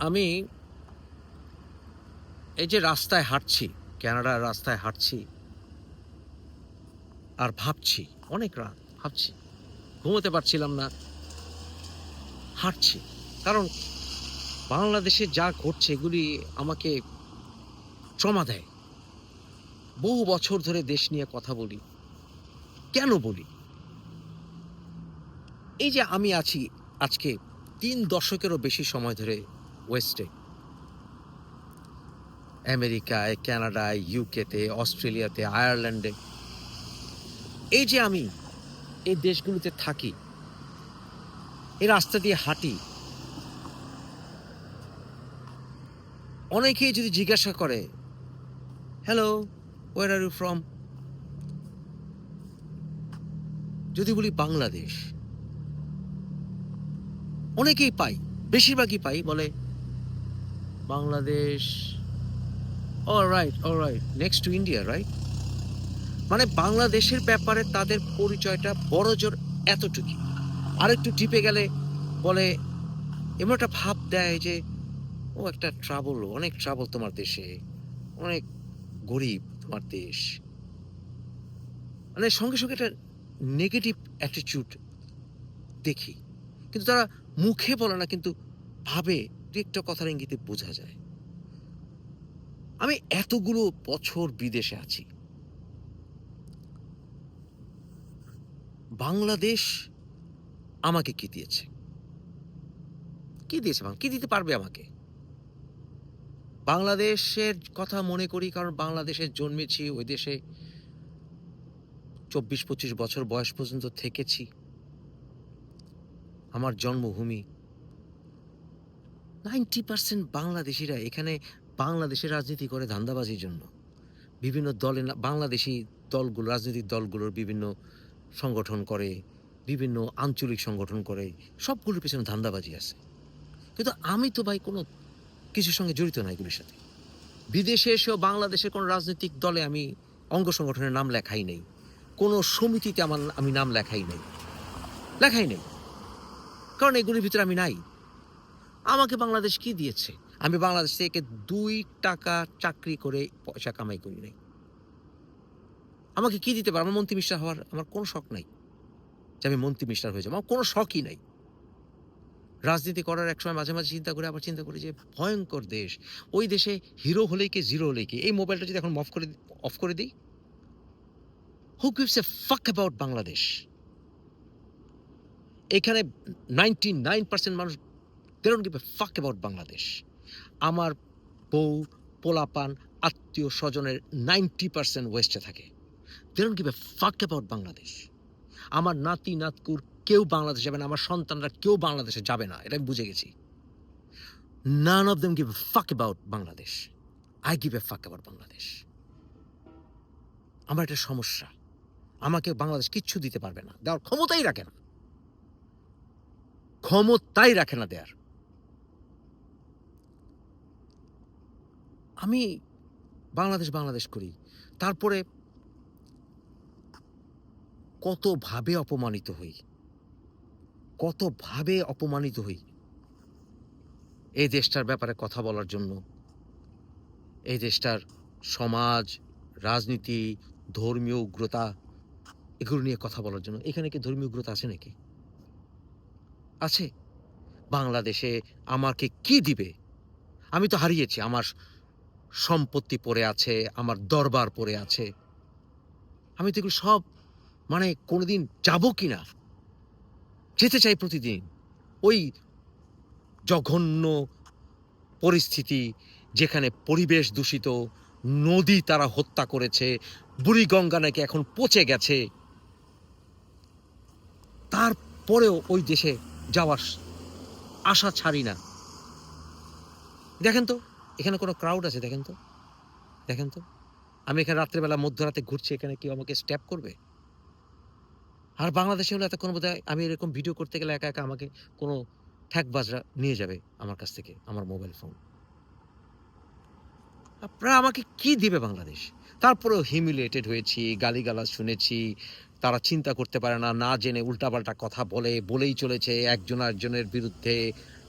আমি এই যে রাস্তায় হাঁটছি কানাডার রাস্তায় হাঁটছি, আর ভাবছি, অনেক রাত, ভাবছি, ঘুমোতে পারছিলাম না, হাঁটছি। কারণ বাংলাদেশে যা ঘটছে, এগুলি আমাকে ট্রমা দেয়। বহু বছর ধরে দেশ নিয়ে কথা বলি। কেন বলি? এই যে আমি আছি, আজকে তিন দশকেরও বেশি সময় ধরে ওয়েস্টে আমেরিকায়, কানাডায় ইউকেতে অস্ট্রেলিয়াতে, আয়ারল্যান্ডে। এই যে আমি এই দেশগুলোতে থাকি, এই রাস্তা দিয়ে হাঁটি, অনেকেই যদি জিজ্ঞাসা করে hello where are you from যদি বলি বাংলাদেশ, অনেকেই পাই, বেশিরভাগই পাই, বলে Bangladesh. Oh right oh right next to India right মানে বাংলাদেশের ব্যাপারে তাদের পরিচয়টা বড় জোর এতটুকু। আরেকটু টিপে গেলে বলে, এমন একটা ভাব দেয় যে, ও একটা ট্রাবল অনেক ট্রাবল তোমার দেশে, অনেক গরিব তোমার দেশ। মানে সঙ্গে সঙ্গে একটা নেগেটিভ অ্যাটিটিউড দেখি। কিন্তু তারা মুখে বলে না, কিন্তু ভাবে দু একটা কথার ইঙ্গিতে বোঝা যায়। আমি এতগুলো বছর বিদেশে আছি। বাংলাদেশ আমাকে কি দিয়েছে? কি দিয়েছে কি দিতে পারবে আমাকে? বাংলাদেশের কথা মনে করি, কারণ বাংলাদেশে জন্মেছি, ওই দেশে চব্বিশ পঁচিশ বছর বয়স পর্যন্ত থেকেছি। আমার জন্মভূমি নাইনটি পার্সেন্ট বাংলাদেশিরা এখানে বাংলাদেশের রাজনীতি করে ধান্দাবাজির জন্য। বিভিন্ন দলে বাংলাদেশি দলগুলো, রাজনৈতিক দলগুলোর বিভিন্ন সংগঠন করে, বিভিন্ন আঞ্চলিক সংগঠন করে, সবগুলোর পেছনে ধান্দাবাজি আছে। কিন্তু আমি তো ভাই কোনো কিছুর সঙ্গে জড়িত না এগুলির সাথে। বিদেশে এসেও বাংলাদেশের কোনো রাজনৈতিক দলে আমি অঙ্গ সংগঠনের নাম লেখাই নেই। কোনো সমিতিতে আমার আমি নাম লেখাই নেই। লেখাই নেই। কারণ এগুলির ভিতরে আমি নাই। আমাকে বাংলাদেশ কি দিয়েছে? আমি বাংলাদেশ থেকে দুই টাকা চাকরি করে পয়সা কামাই করি নাই। আমাকে কি দিতে পারে? আমার মন্ত্রী মিস্টার হওয়ার আমার কোনো শখ নাই যে আমি মন্ত্রী মিস্টার হয়ে যাব। আমার কোনো শখই নাই। রাজনীতি করার এক সময় মাঝে মাঝে চিন্তা করে আবার চিন্তা করি যে ভয়ঙ্কর দেশ। ওই দেশে হিরো হলেই কি, জিরো হলেই কি? এই মোবাইলটা যদি এখন অফ করে অফ করে দিই হু gives a fuck about Bangladesh? এখানে নাইনটি নাইন পার্সেন্ট মানুষ they don't give a fuck about Bangladesh আমার বউ, পোলাপান, আত্মীয় স্বজনের নাইনটি পার্সেন্ট ওয়েস্টে থাকে। They don't give a fuck about Bangladesh আমার নাতি, নাতকুর কেউ বাংলাদেশ যাবে না, আমার সন্তানরা কেউ বাংলাদেশে যাবে না, এটা আমি বুঝে গেছি। None of them give a fuck about Bangladesh I give a fuck about Bangladesh আমার একটা সমস্যা। আমাকে বাংলাদেশ কিচ্ছু দিতে পারবে না। দেওয়ার ক্ষমতাই রাখে না। ক্ষমতাই রাখে না দেয়ার। আমি বাংলাদেশ বাংলাদেশ করি। তারপরে কতভাবে অপমানিত হই। কতভাবে অপমানিত হই এই দেশটার ব্যাপারে কথা বলার জন্য। এই দেশটার সমাজ, রাজনীতি, ধর্মীয় উগ্রতা, এগুলো নিয়ে কথা বলার জন্য। এখানে কি ধর্মীয় উগ্রতা আছে নাকি? আছে। বাংলাদেশে আমাকে কি দিবে? আমি তো হারিয়েছি। আমার সম্পত্তি পড়ে আছে, আমার দরবার পড়ে আছে। আমি তো এগুলো সব মানে কোনোদিন যাব কি না যেতে চাই প্রতিদিন। ওই জঘন্য পরিস্থিতি যেখানে পরিবেশ দূষিত, নদী তারা হত্যা করেছে, বুড়িগঙ্গা নাকি এখন পচে গেছে। তারপরেও ওই দেশে যাওয়ার আশা ছাড়ি না দেখেন তো এখানে কোনো ক্রাউড আছে, দেখেন তো। দেখেন তো। আমি এখানে রাত্রেবেলা মধ্যরাতে ঘুরছি, এখানে কেউ আমাকে স্ট্যাপ করবে? আর বাংলাদেশে হলে এতক্ষণ বোধ হয় আমি এরকম ভিডিও করতে গেলে একা একা আমাকে কোনো ঠ্যাকবাজরা নিয়ে যাবে আমার কাছ থেকে, আমার মোবাইল ফোন আপনারা আমাকে কি দিবে বাংলাদেশ? তারপরেও হিমিলেটেড হয়েছি, গালিগালাজ শুনেছি, তারা চিন্তা করতে পারে না না জেনে উল্টাপাল্টা কথা বলে, বলেই চলেছে একজন একজনের বিরুদ্ধে।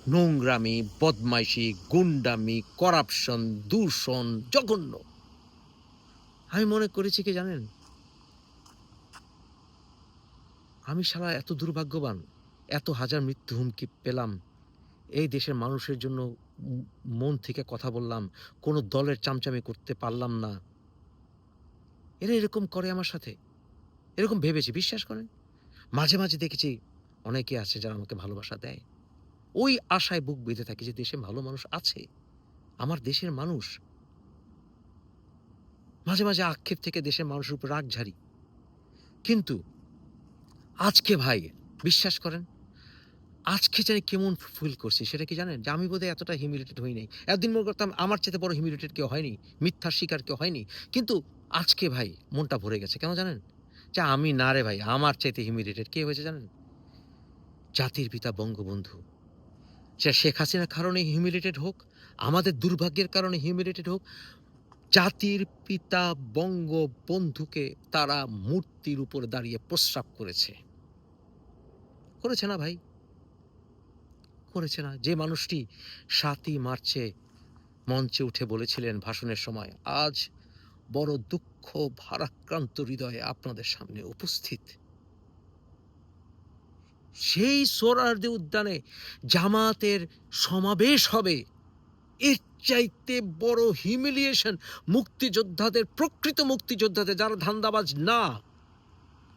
নোংরামি, বদমাইশি, গুন্ডামি, করাপশন, দূষণ, জঘন্য। আমি মনে করেছি কি জানেন? আমি সারা এত দুর্ভাগ্যবান, এত হাজার মৃত্যু হুমকি পেলাম, এই দেশের মানুষের জন্য মন থেকে কথা বললাম, কোনো দলের চামচামি করতে পারলাম না। এরা এরকম করে আমার সাথে? এরকম ভেবেছি, বিশ্বাস করেন? মাঝে মাঝে দেখেছি, অনেকে আছে যারা আমাকে ভালোবাসা দেয়। ওই আশায় বুক বেঁধে থাকি যে দেশে ভালো মানুষ আছে, আমার দেশের মানুষ। মাঝে মাঝে আক্ষেপ থেকে দেশের মানুষের উপর রাগ ঝাড়ি। কিন্তু আজকে ভাই, বিশ্বাস করেন, আজকে জানি কেমন ফিল করছি সেটা কি জানেন? যে আমি বোধহয় এতটা হিমিলিটেড হই নাই। একদিন মনে করতাম আমার চেয়ে বড় হিমিলিটেড কেউ হয়নি, মিথ্যার শিকার কেউ হয়নি। কিন্তু আজকে ভাই, মনটা ভরে গেছে। কেন জানেন? যে আমি না রে ভাই, আমার চাইতে হিমিলিটেড কে হয়েছে জানেন? জাতির পিতা বঙ্গবন্ধু। সে শেখ হাসিনার কারণে হিউমিলেটেড হোক, আমাদের দুর্ভাগ্যের কারণে হিউমিলেটেড হোক, জাতির পিতা বঙ্গবন্ধুকে তারা মূর্তির উপর দাঁড়িয়ে প্রস্রাব করেছে। করেছে না ভাই? করেছে না। যে মানুষটি সাতই মার্চে মঞ্চে উঠে বলেছিলেন ভাষণের সময়, আজ বড় দুঃখ, ভারাক্রান্ত হৃদয়ে আপনাদের সামনে উপস্থিত। সেই সোরারদি উদ্যানে জামাতের সমাবেশ হবে। এর চাইতে বড় হিমিলিয়েশন মুক্তিযোদ্ধাদের, প্রকৃত মুক্তিযোদ্ধাদের যারা ধান্দাবাজ না,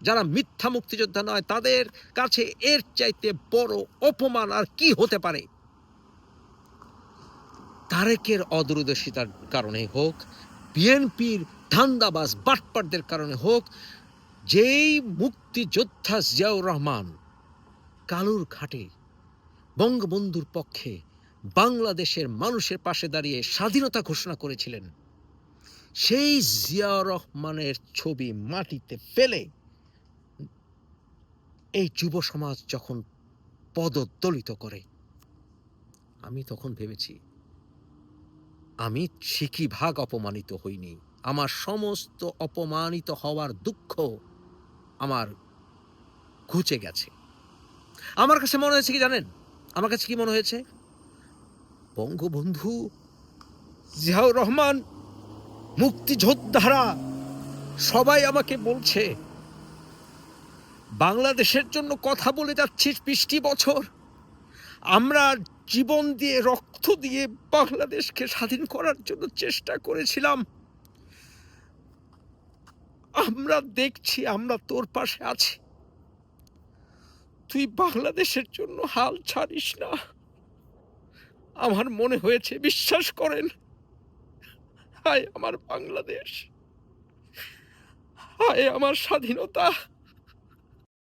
যারা মিথ্যা মুক্তিযোদ্ধা নয়, তাদের কাছে এর চাইতে বড় অপমান আর কি হতে পারে? তারেকের অদূরদর্শিতার কারণে হোক, বিএনপির ধান্দাবাজ বাটপারদের কারণে হোক, যেই মুক্তিযোদ্ধা জিয়াউর রহমান কালুর ঘাটে বঙ্গবন্ধুর পক্ষে বাংলাদেশের মানুষের পাশে দাঁড়িয়ে স্বাধীনতা ঘোষণা করেছিলেন। সেই জিয়া রহমানের ছবি মাটিতে ফেলে এই যুব সমাজ যখন পদদলিত করে, আমি তখন ভেবেছি, আমি শিখি ভাগ অপমানিত হইনি। আমার সমস্ত অপমানিত হওয়ার দুঃখ আমার ঘুচে গেছে। আমার কাছে মনে হয়েছে কি জানেন? আমার কাছে কি মনে হয়েছে? বঙ্গবন্ধু জিয়াউর রহমান, মুক্তিযোদ্ধারা সবাই আমাকে বলছে, বাংলাদেশের জন্য কথা বলে যাচ্ছিস বৃষ্টি বছর। আমরা জীবন দিয়ে, রক্ত দিয়ে বাংলাদেশকে স্বাধীন করার জন্য চেষ্টা করেছিলাম। আমরা দেখছি, আমরা তোর পাশে আছি। তুই বাংলাদেশের জন্য হাল ছাড়িস না। আমার মনে হয়েছে, বিশ্বাস করেন। হায় আমার বাংলাদেশ। হায় আমার স্বাধীনতা।